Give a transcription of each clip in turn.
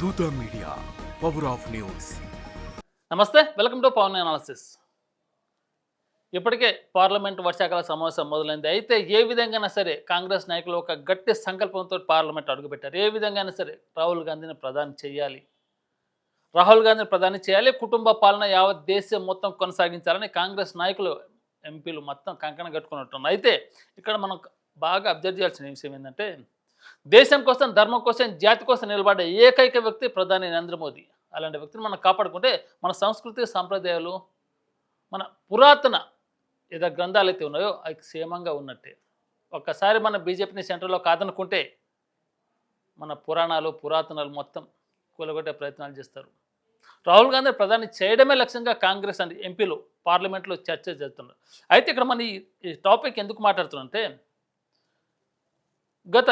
Dootha media power of news నమస్తే welcome to Pavan analysis ఇప్పటికే parliament వర్షాకాల సమావేశం మొదలైంది. అయితే ఏ విధంగా సరే కాంగ్రెస్ నాయకులు ఒక గట్టి సంకల్పంతో పార్లమెంట్ అడుగుపెట్టారు. ఏ విధంగానే సరే రాహుల్ గాంధీని ప్రధాని చేయాలి. రాహుల్ గాంధీని ప్రధాని చేయాలి. కుటుంబ పాలన యావత్ దేశం మొత్తం కొనసాగించాలని కాంగ్రెస్ నాయకులు ఎంపీలు మొత్తం కంకణం కట్టుకున్నట్టున్నారు. అయితే ఇక్కడ మనం బాగా అబ్జర్వ్ చేయాల్సిన విషయం ఏంటంటే దేశం కోసం ధర్మం కోసం జాతి కోసం నిలబడే ఏకైక వ్యక్తి ప్రధాని నరేంద్ర మోదీ. అలాంటి వ్యక్తిని మనం కాపాడుకుంటే మన సంస్కృతి సాంప్రదాయాలు మన పురాతన ఏదో గ్రంథాలు అయితే ఉన్నాయో అవి క్షేమంగా ఉన్నట్టే. ఒక్కసారి మన బీజేపీని సెంటర్లో కాదనుకుంటే మన పురాణాలు పురాతనాలు మొత్తం కూలగొట్టే ప్రయత్నాలు చేస్తారు. రాహుల్ గాంధీ ప్రధాని చేయడమే లక్ష్యంగా కాంగ్రెస్ అండ్ ఎంపీలు పార్లమెంట్లో చర్చ చేస్తున్నారు. అయితే ఇక్కడ మన ఈ- టాపిక్ ఎందుకు మాట్లాడుతున్నామంటే గత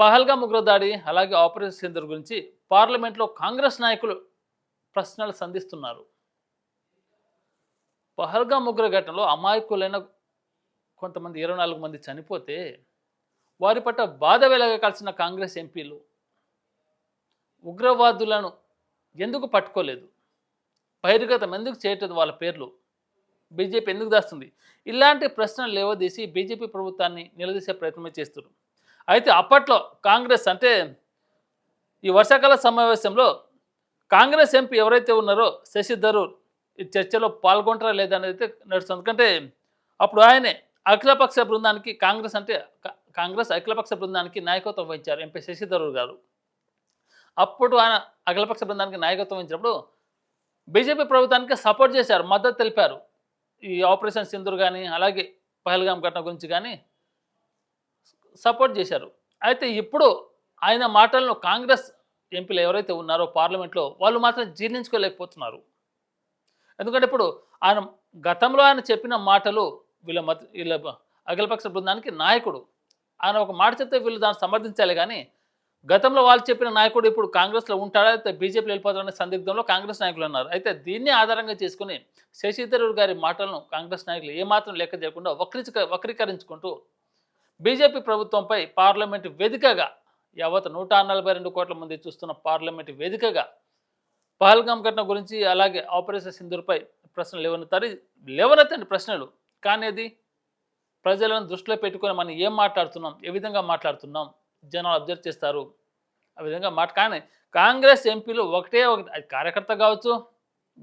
పహల్గా ముగ్గురు దాడి అలాగే ఆపరేషన్ సింధూర్ గురించి పార్లమెంట్లో కాంగ్రెస్ నాయకులు ప్రశ్నలు సంధిస్తున్నారు. పహల్గా ఉగ్ర ఘటనలో అమాయకులైన కొంతమంది ఇరవై నాలుగు మంది చనిపోతే వారి పట్ల బాధ వెలగకాల్సిన కాంగ్రెస్ ఎంపీలు ఉగ్రవాదులను ఎందుకు పట్టుకోలేదు? బహిర్గతం ఎందుకు చేయటం వాళ్ళ పేర్లు? బీజేపీ ఎందుకు దాస్తుంది? ఇలాంటి ప్రశ్నలు లేవదీసి బీజేపీ ప్రభుత్వాన్ని నిలదీసే ప్రయత్నమే చేస్తున్నారు. అయితే అప్పట్లో కాంగ్రెస్ అంటే ఈ వర్షాకాల సమావేశంలో కాంగ్రెస్ ఎంపీ ఎవరైతే ఉన్నారో శశి థరూర్ ఈ చర్చలో పాల్గొంటారా లేదా అనేది అయితే నడుస్తుంది. ఎందుకంటే అప్పుడు ఆయనే అఖిలపక్ష బృందానికి కాంగ్రెస్ అంటే కాంగ్రెస్ అఖిలపక్ష బృందానికి నాయకత్వం వహించారు ఎంపీ శశి థరూర్ గారు. అప్పుడు ఆయన అఖిలపక్ష బృందానికి నాయకత్వం వహించినప్పుడు బీజేపీ ప్రభుత్వానికి సపోర్ట్ చేశారు మద్దతు తెలిపారు. ఈ ఆపరేషన్ సింధూర్ కానీ అలాగే పహల్గాం ఘటన గురించి కానీ సపోర్ట్ చేశారు. అయితే ఇప్పుడు ఆయన మాటలను కాంగ్రెస్ ఎంపీలు ఎవరైతే ఉన్నారో పార్లమెంట్లో వాళ్ళు మాత్రం జీర్ణించుకోలేకపోతున్నారు. ఎందుకంటే ఇప్పుడు ఆయన గతంలో ఆయన చెప్పిన మాటలు వీళ్ళ మత వీళ్ళ అఖిలపక్ష బృందానికి నాయకుడు. ఆయన ఒక మాట చెప్తే వీళ్ళు దాన్ని సమర్థించాలి కానీ గతంలో వాళ్ళు చెప్పిన నాయకుడు ఇప్పుడు కాంగ్రెస్లో ఉంటాడా అయితే బీజేపీలో వెళ్ళిపోతాడనే సందిగ్ధంలో కాంగ్రెస్ నాయకులు ఉన్నారు. అయితే దీన్ని ఆధారంగా చేసుకుని శశి గారి మాటలను కాంగ్రెస్ నాయకులు ఏమాత్రం లెక్క చేయకుండా వక్రీక వక్రీకరించుకుంటూ బీజేపీ ప్రభుత్వంపై పార్లమెంటు వేదికగా యావత్ నూట నలభై రెండు కోట్ల మంది చూస్తున్న పార్లమెంటు వేదికగా పహల్గాం ఘటన గురించి అలాగే ఆపరేషన్ సింధూర్పై ప్రశ్నలు లేవనెత్తారు. లేవనెత్తండి ప్రశ్నలు. కానీ అది ప్రజలను దృష్టిలో పెట్టుకొని మనం ఏం మాట్లాడుతున్నాం ఏ విధంగా మాట్లాడుతున్నాం జనాలు అబ్జర్వ్ చేస్తారు. ఆ విధంగా మాట కానీ కాంగ్రెస్ ఎంపీలు ఒకటే ఒకటి అది కార్యకర్త కావచ్చు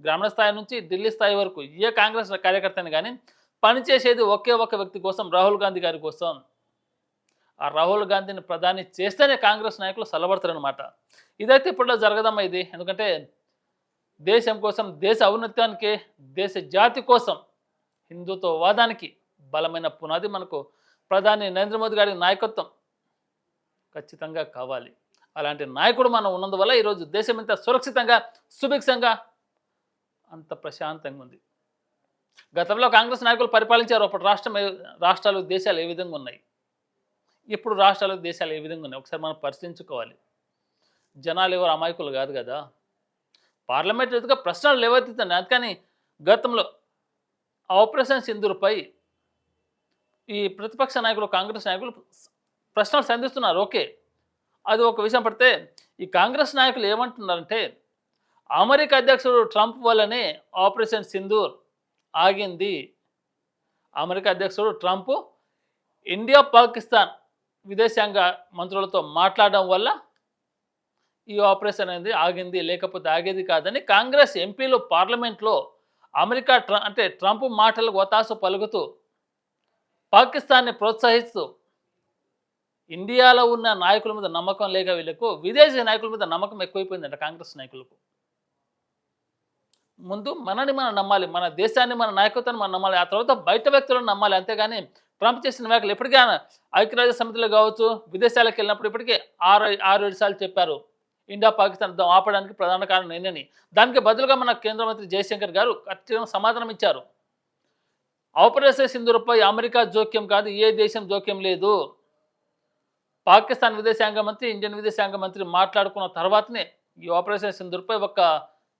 గ్రామీణ స్థాయి నుంచి ఢిల్లీ స్థాయి వరకు ఏ కాంగ్రెస్ కార్యకర్తని కానీ పనిచేసేది ఒకే ఒక వ్యక్తి కోసం రాహుల్ గాంధీ గారి కోసం. ఆ రాహుల్ గాంధీని ప్రధాని చేస్తేనే కాంగ్రెస్ నాయకులు సలబడతారనమాట ఇదైతే ఇప్పట్లో జరగదమ్మా ఇది. ఎందుకంటే దేశం కోసం దేశ ఔన్నత్యానికి దేశ జాతి కోసం హిందుత్వవాదానికి బలమైన పునాది మనకు ప్రధాని నరేంద్ర మోదీ గారి నాయకత్వం ఖచ్చితంగా కావాలి. అలాంటి నాయకుడు మనం ఉన్నందువల్ల ఈరోజు దేశం ఇంత సురక్షితంగా సుభిక్షంగా అంత ప్రశాంతంగా ఉంది. గతంలో కాంగ్రెస్ నాయకులు పరిపాలించారు. అప్పుడు రాష్ట్రం రాష్ట్రాలు దేశాలు ఏ విధంగా ఉన్నాయి? ఇప్పుడు రాష్ట్రాలు దేశాలు ఏ విధంగా ఉన్నాయి? ఒకసారి మనం పరిశీలించుకోవాలి. జనాలు ఎవరు? అమాయకులు కాదు కదా? పార్లమెంట్ ఎదుగా ప్రశ్నలు లేవెత్తుతున్నాయి అందుకని గతంలో ఆపరేషన్ సింధూర్పై ఈ ప్రతిపక్ష నాయకులు కాంగ్రెస్ నాయకులు ప్రశ్నలు సంధిస్తున్నారు. ఓకే. అది ఒక విషయం పడితే ఈ కాంగ్రెస్ నాయకులు ఏమంటున్నారంటే అమెరికా అధ్యక్షుడు ట్రంప్ వల్లనే ఆపరేషన్ సింధూర్ ఆగింది. అమెరికా అధ్యక్షుడు ట్రంప్ ఇండియా పాకిస్తాన్ విదేశాంగ మంత్రులతో మాట్లాడడం వల్ల ఈ ఆపరేషన్ అనేది ఆగింది లేకపోతే ఆగేది కాదని కాంగ్రెస్ ఎంపీలు పార్లమెంట్లో అమెరికా ట్ర అంటే ట్రంప్ మాటలకు ఒతాసు పలుకుతూ పాకిస్తాన్ని ప్రోత్సహిస్తూ ఇండియాలో ఉన్న నాయకుల మీద నమ్మకం లేక వీళ్ళకు విదేశీ నాయకుల మీద నమ్మకం ఎక్కువైపోయిందంట కాంగ్రెస్ నాయకులకు. ముందు మనని మనం నమ్మాలి మన దేశాన్ని మన నాయకత్వాన్ని మనం నమ్మాలి ఆ తర్వాత బయట వ్యక్తులను నమ్మాలి అంతేగాని ట్రంప్ చేసిన వ్యాఖ్యలు ఎప్పటికైనా ఐక్యరాజ్య సమితిలో కావచ్చు విదేశాలకు వెళ్ళినప్పుడు ఇప్పటికే ఆరు ఆరు ఏడు సార్లు చెప్పారు. ఇండియా పాకిస్తాన్ యుద్ధం ఆపడానికి ప్రధాన కారణం నేనని. దానికి బదులుగా మన కేంద్ర మంత్రి జయశంకర్ గారు ఖచ్చితంగా సమాధానం ఇచ్చారు. ఆపరేషన్ సింధూర్పై అమెరికా జోక్యం కాదు ఏ దేశం జోక్యం లేదు. పాకిస్తాన్ విదేశాంగ మంత్రి ఇండియన్ విదేశాంగ మంత్రి మాట్లాడుకున్న తర్వాతనే ఈ ఆపరేషన్ సింధూర్పై ఒక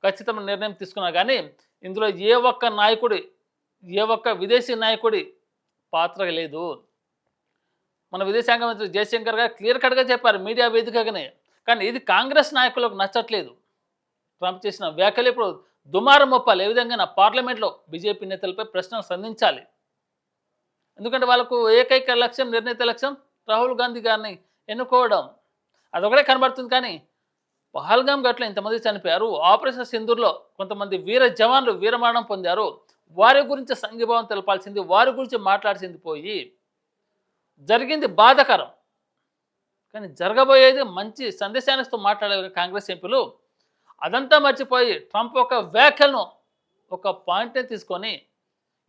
ఖచ్చితమైన నిర్ణయం తీసుకున్నా కానీ ఇందులో ఏ ఒక్క నాయకుడి ఏ ఒక్క విదేశీ నాయకుడి పాత్ర లేదు. మన విదేశాంగ మంత్రి జయశంకర్ గారు క్లియర్ కట్గా చెప్పారు మీడియా వేదికగానే. కానీ ఇది కాంగ్రెస్ నాయకులకు నచ్చట్లేదు. ట్రంప్ చేసిన వ్యాఖ్యలు ఇప్పుడు దుమారం మొప్పాలి ఏ విధంగా పార్లమెంట్లో బీజేపీ నేతలపై ప్రశ్నలు సంధించాలి? ఎందుకంటే వాళ్ళకు ఏకైక లక్ష్యం నిర్ణీత లక్ష్యం రాహుల్ గాంధీ గారిని ఎన్నుకోవడం. అదొకటే కనబడుతుంది కానీ పహల్గాం గట్ల ఇంతమంది చనిపోయారు. ఆపరేషన్ సింధూర్లో కొంతమంది వీర జవాన్లు వీరమరణం పొందారు. వారి గురించి సంఘీభావం తెలపాల్సింది వారి గురించి మాట్లాడాల్సింది పోయి జరిగింది బాధకరం. కానీ జరగబోయేది మంచి సందేశానిస్తూ మాట్లాడే కాంగ్రెస్ ఎంపీలు అదంతా మర్చిపోయి ట్రంప్ ఒక వ్యాఖ్యను ఒక పాయింట్ని తీసుకొని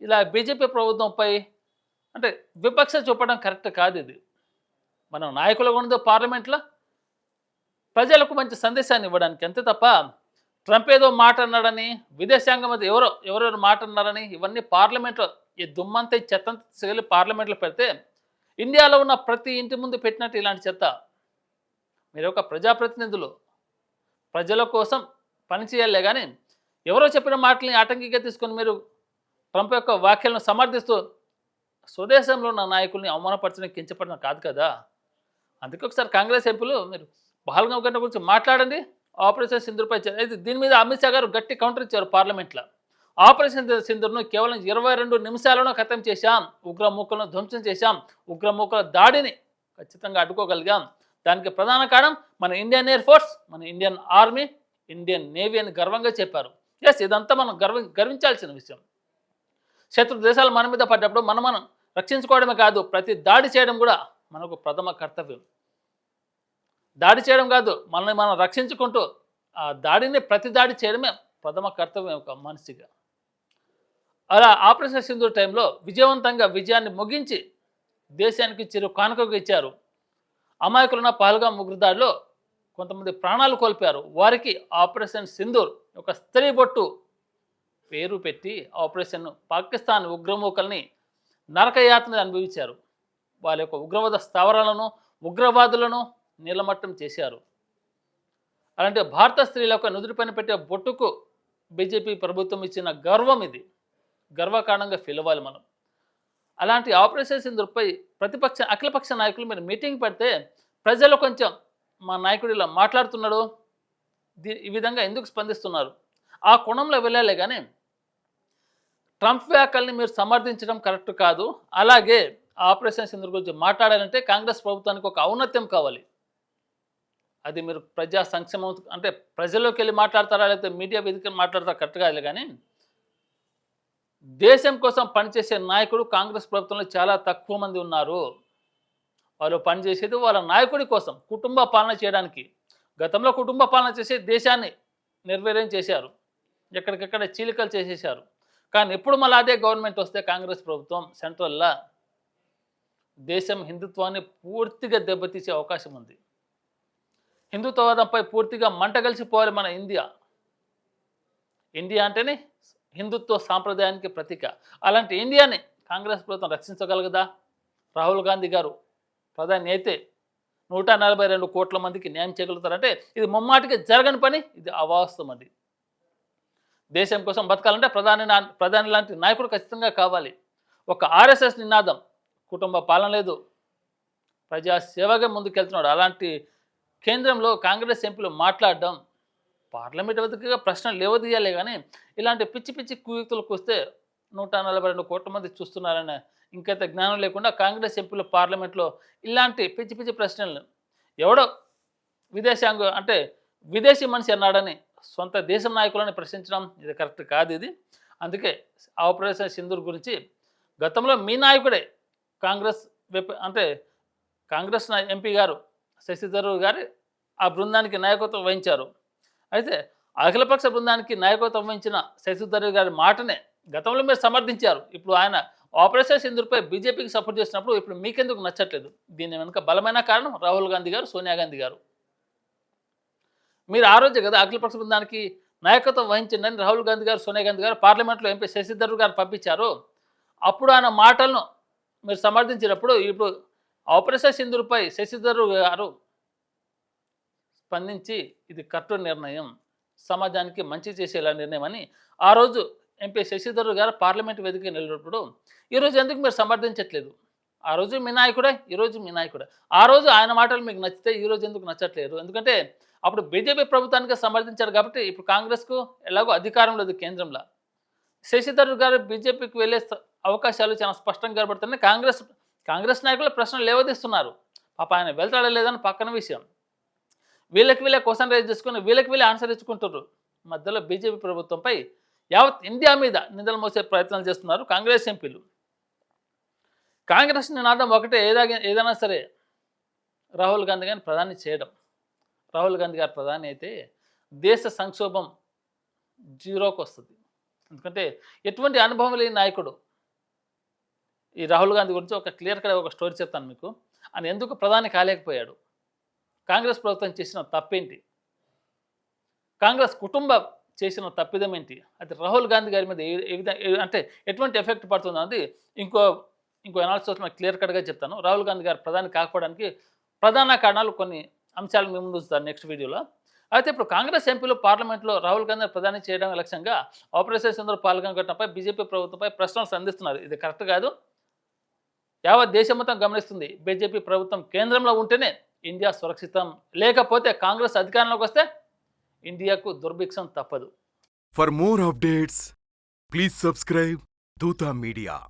ఇలా బీజేపీ ప్రభుత్వంపై అంటే విపక్ష చూపడం కరెక్ట్ కాదు ఇది. మనం నాయకులుగా ఉన్నదో పార్లమెంట్లో ప్రజలకు మంచి సందేశాన్ని ఇవ్వడానికి. అంతే తప్ప ట్రంప్ ఏదో మాట అన్నాడని విదేశాంగ మంత్రి ఎవరో ఎవరెవరు మాట అన్నారని ఇవన్నీ పార్లమెంట్లో ఈ దుమ్మంతా ఈ చెత్తంతా పార్లమెంట్లో పెడితే ఇండియాలో ఉన్న ప్రతి ఇంటి ముందు పెట్టినట్టు ఇలాంటి చెత్త. మీరు ఒక ప్రజాప్రతినిధులు ప్రజల కోసం పనిచేయాలే కానీ ఎవరో చెప్పిన మాటల్ని ఆటంకిగా తీసుకొని మీరు ట్రంప్ యొక్క వ్యాఖ్యలను సమర్థిస్తూ స్వదేశంలో ఉన్న నాయకుల్ని అవమానపరచడం కించపడడం కాదు కదా. అందుకే ఒకసారి కాంగ్రెస్ ఎంపీలు మీరు పహల్గాం గారి గురించి మాట్లాడండి. ఆపరేషన్ సింధూర్పై అయితే దీని మీద అమిత్ షా గారు గట్టి కౌంటర్ ఇచ్చారు పార్లమెంట్లో. ఆపరేషన్ సింధుర్ను కేవలం ఇరవై రెండు నిమిషాలను ఖతం చేశాం. ఉగ్రమూకలను ధ్వంసం చేశాం. ఉగ్రమూకల దాడిని ఖచ్చితంగా అడ్డుకోగలిగాం. దానికి ప్రధాన కారణం మన ఇండియన్ ఎయిర్ ఫోర్స్ మన ఇండియన్ ఆర్మీ ఇండియన్ నేవీ అని గర్వంగా చెప్పారు. ఎస్ ఇదంతా మనం గర్వ గర్వించాల్సిన విషయం. శత్రు దేశాలు మన మీద పడ్డప్పుడు మనం మనం రక్షించుకోవడమే కాదు ప్రతి దాడి చేయడం కూడా మనకు ప్రథమ కర్తవ్యం. దాడి చేయడం కాదు మనల్ని మనం రక్షించుకుంటూ ఆ దాడిని ప్రతి దాడి చేయడమే ప్రథమ కర్తవ్యం ఒక మనిషిగా అలా ఆపరేషన్ సింధూర్ టైంలో విజయవంతంగా విజయాన్ని ముగించి దేశానికి చిరు కానుకగా ఇచ్చారు. అమాయకులున్న పహల్గా ముగ్గురు దాడిలో కొంతమంది ప్రాణాలు కోల్పోయారు. వారికి ఆపరేషన్ సింధూర్ ఒక స్త్రీ బొట్టు పేరు పెట్టి ఆపరేషన్ పాకిస్తాన్ ఉగ్రమూకల్ని నరకయాతన అనుభవించారు. వాళ్ళ యొక్క ఉగ్రవాద స్థావరాలను ఉగ్రవాదులను నీలమట్టం చేశారు. అలాంటి భారత స్త్రీల యొక్క నుదుటిపైన పెట్టే బొట్టుకు బీజేపీ ప్రభుత్వం ఇచ్చిన గర్వం ఇది. గర్వకారణంగా ఫీల్ అవ్వాలి మనం. అలాంటి ఆపరేషన్ సింధూర్పై ప్రతిపక్ష అఖిలపక్ష నాయకులు మీరు మీటింగ్ పెడితే ప్రజలు కొంచెం మా నాయకుడు ఇలా మాట్లాడుతున్నాడు. దీ- ఈ విధంగా ఎందుకు స్పందిస్తున్నారు? ఆ కోణంలో వెళ్ళాలి కానీ ట్రంప్ వ్యాఖ్యల్ని మీరు సమర్థించడం కరెక్ట్ కాదు. అలాగే ఆపరేషన్ ఇందు గురించి మాట్లాడాలంటే కాంగ్రెస్ ప్రభుత్వానికి ఒక ఔన్నత్యం కావాలి. అది మీరు ప్రజా సంక్షేమం అంటే ప్రజల్లోకి వెళ్ళి మాట్లాడతారా? లేకపోతే మీడియా వేదికలు మాట్లాడతారా? కరెక్ట్ కాదు కానీ దేశం కోసం పనిచేసే నాయకుడు కాంగ్రెస్ ప్రభుత్వంలో చాలా తక్కువ మంది ఉన్నారు. వాళ్ళు పనిచేసేది వాళ్ళ నాయకుడి కోసం కుటుంబ పాలన చేయడానికి. గతంలో కుటుంబ పాలన చేసే దేశాన్ని నిర్వీర్యం చేశారు. ఎక్కడికక్కడ చీలికలు చేసేసారు కానీ ఇప్పుడు మళ్ళీ అదే గవర్నమెంట్ వస్తే కాంగ్రెస్ ప్రభుత్వం సెంట్రల్లో దేశం హిందుత్వాన్ని పూర్తిగా దెబ్బతీసే అవకాశం ఉంది. హిందుత్వవాదంపై పూర్తిగా మంట కలిసిపోవాలి మన ఇండియా. ఇండియా అంటేనే హిందుత్వ సాంప్రదాయానికి ప్రతీక. అలాంటి ఇండియాని కాంగ్రెస్ ప్రభుత్వం రక్షించగలగదా? రాహుల్ గాంధీ గారు ప్రధాని అయితే నూట నలభై రెండు కోట్ల మందికి న్యాయం చేయగలుగుతారంటే ఇది ముమ్మాటికి జరగని పని ఇది అవాస్తవం అది. దేశం కోసం బతకాలంటే ప్రధాని నా- ప్రధాని లాంటి నాయకుడు ఖచ్చితంగా కావాలి. ఒక ఆర్ఎస్ఎస్ నినాదం కుటుంబ పాలన లేదు. ప్రజా సేవగా ముందుకెళ్తున్నాడు. అలాంటి కేంద్రంలో కాంగ్రెస్ ఎంపీలు మాట్లాడడం పార్లమెంట్ వద్దగా ప్రశ్నలు లేవదీయాలి కానీ ఇలాంటి పిచ్చి పిచ్చి కుయుక్తులకు వస్తే నూట నలభై రెండు కోట్ల మంది చూస్తున్నారనే ఇంకైతే జ్ఞానం లేకుండా కాంగ్రెస్ ఎంపీలు పార్లమెంట్లో ఇలాంటి పిచ్చి పిచ్చి ప్రశ్నలు ఎవడో విదేశాంగ అంటే విదేశీ మనిషి అన్నాడని సొంత దేశం నాయకులని ప్రశ్నించడం ఇది కరెక్ట్ కాదు ఇది. అందుకే ఆపరేషన్ సింధూర్ గురించి గతంలో మీ నాయకుడే కాంగ్రెస్ అంటే కాంగ్రెస్ నా- ఎంపీ గారు శశిధరూర్ గారి ఆ బృందానికి నాయకత్వం వహించారు. అయితే అఖిలపక్ష బృందానికి నాయకత్వం వహించిన శశిధర్ గారి మాటనే గతంలో మీరు సమర్థించారు. ఇప్పుడు ఆయన ఆపరేషన్ సింధుర్పై బీజేపీకి సపోర్ట్ చేసినప్పుడు ఇప్పుడు మీకెందుకు నచ్చట్లేదు? దీని వెనుక బలమైన కారణం రాహుల్ గాంధీ గారు సోనియా గాంధీ గారు. మీరు ఆ రోజే కదా అఖిలపక్ష బృందానికి నాయకత్వం వహించిందని రాహుల్ గాంధీ గారు సోనియా గాంధీ గారు పార్లమెంట్లో ఎంపీ శశిధర్ గారు పంపించారు. అప్పుడు ఆయన మాటలను మీరు సమర్థించినప్పుడు ఇప్పుడు ఆపరేషన్ సింధుర్పై శశిధర్ గారు స్పందించి ఇది కరెక్ట్ నిర్ణయం. సమాజానికి మంచి చేసేలా నిర్ణయం అని ఆ రోజు ఎంపీ శశిధర్ గారు పార్లమెంట్ వేదిక నిలబడినప్పుడు ఈరోజు ఎందుకు మీరు సమర్థించట్లేదు ఆ రోజు మీ నాయకుడే ఈరోజు మీ నాయకుడే. ఆ రోజు ఆయన మాటలు మీకు నచ్చితే ఈరోజు ఎందుకు నచ్చట్లేదు? ఎందుకంటే అప్పుడు బీజేపీ ప్రభుత్వానికి సమర్థించారు కాబట్టి ఇప్పుడు కాంగ్రెస్కు ఎలాగో అధికారం లేదు కేంద్రంలో. శశిధర్ గారు బీజేపీకి వెళ్ళే అవకాశాలు చాలా స్పష్టంగా కనబడుతున్నాయి. కాంగ్రెస్ కాంగ్రెస్ నాయకులు ప్రశ్నలు లేవదీస్తున్నారు. పాప ఆయన వెళ్తాడా లేదని పక్కన విషయం. వీళ్ళకి వీళ్ళే క్వశ్చన్ రైజ్ చేసుకుని వీళ్ళకి వీళ్ళే ఆన్సర్ ఇచ్చుకుంటారు మధ్యలో బీజేపీ ప్రభుత్వంపై యావత్ ఇండియా మీద నిందలు మోసే ప్రయత్నాలు చేస్తున్నారు కాంగ్రెస్ ఎంపీలు. కాంగ్రెస్ నినాదం ఒకటే ఏదా ఏదైనా సరే రాహుల్ గాంధీ గారిని ప్రధాని చేయడం. రాహుల్ గాంధీ గారు ప్రధాని అయితే దేశ సంక్షోభం జీరోకి వస్తుంది. ఎందుకంటే ఎటువంటి అనుభవం లేని నాయకుడు. ఈ రాహుల్ గాంధీ గురించి ఒక క్లియర్ కట్ ఒక స్టోరీ చెప్తాను మీకు. ఆయన ఎందుకు ప్రధాని కాలేకపోయాడు? కాంగ్రెస్ ప్రభుత్వం చేసిన తప్పేంటి? కాంగ్రెస్ కుటుంబం చేసిన తప్పిదం ఏంటి అది రాహుల్ గాంధీ గారి మీద ఏ విధంగా అంటే ఎటువంటి ఎఫెక్ట్ పడుతుంది అనేది ఇంకో ఇంకో అనాలిసిస్ నేను క్లియర్ కట్గా చెప్తాను. రాహుల్ గాంధీ గారు ప్రధాని కాకపోవడానికి ప్రధాన కారణాలు కొన్ని అంశాలు మేము ముందు నెక్స్ట్ వీడియోలో. అయితే ఇప్పుడు కాంగ్రెస్ ఎంపీలు పార్లమెంట్లో రాహుల్ గాంధీ ప్రధాని చేయడం లక్ష్యంగా ఆపరేషన్ సింధూర్ పాల్గొనడంపై బీజేపీ ప్రభుత్వంపై ప్రశ్నలు సంధిస్తున్నారు. ఇది కరెక్ట్ కాదు. యావత్ దేశం మొత్తం గమనిస్తుంది. బీజేపీ ప్రభుత్వం కేంద్రంలో ఉంటేనే ఇండియా సురక్షితం. లేకపోతే కాంగ్రెస్ అధికారంలోకి వస్తే ఇండియాకు దుర్భిక్షం తప్పదు. For more updates please subscribe Dootha media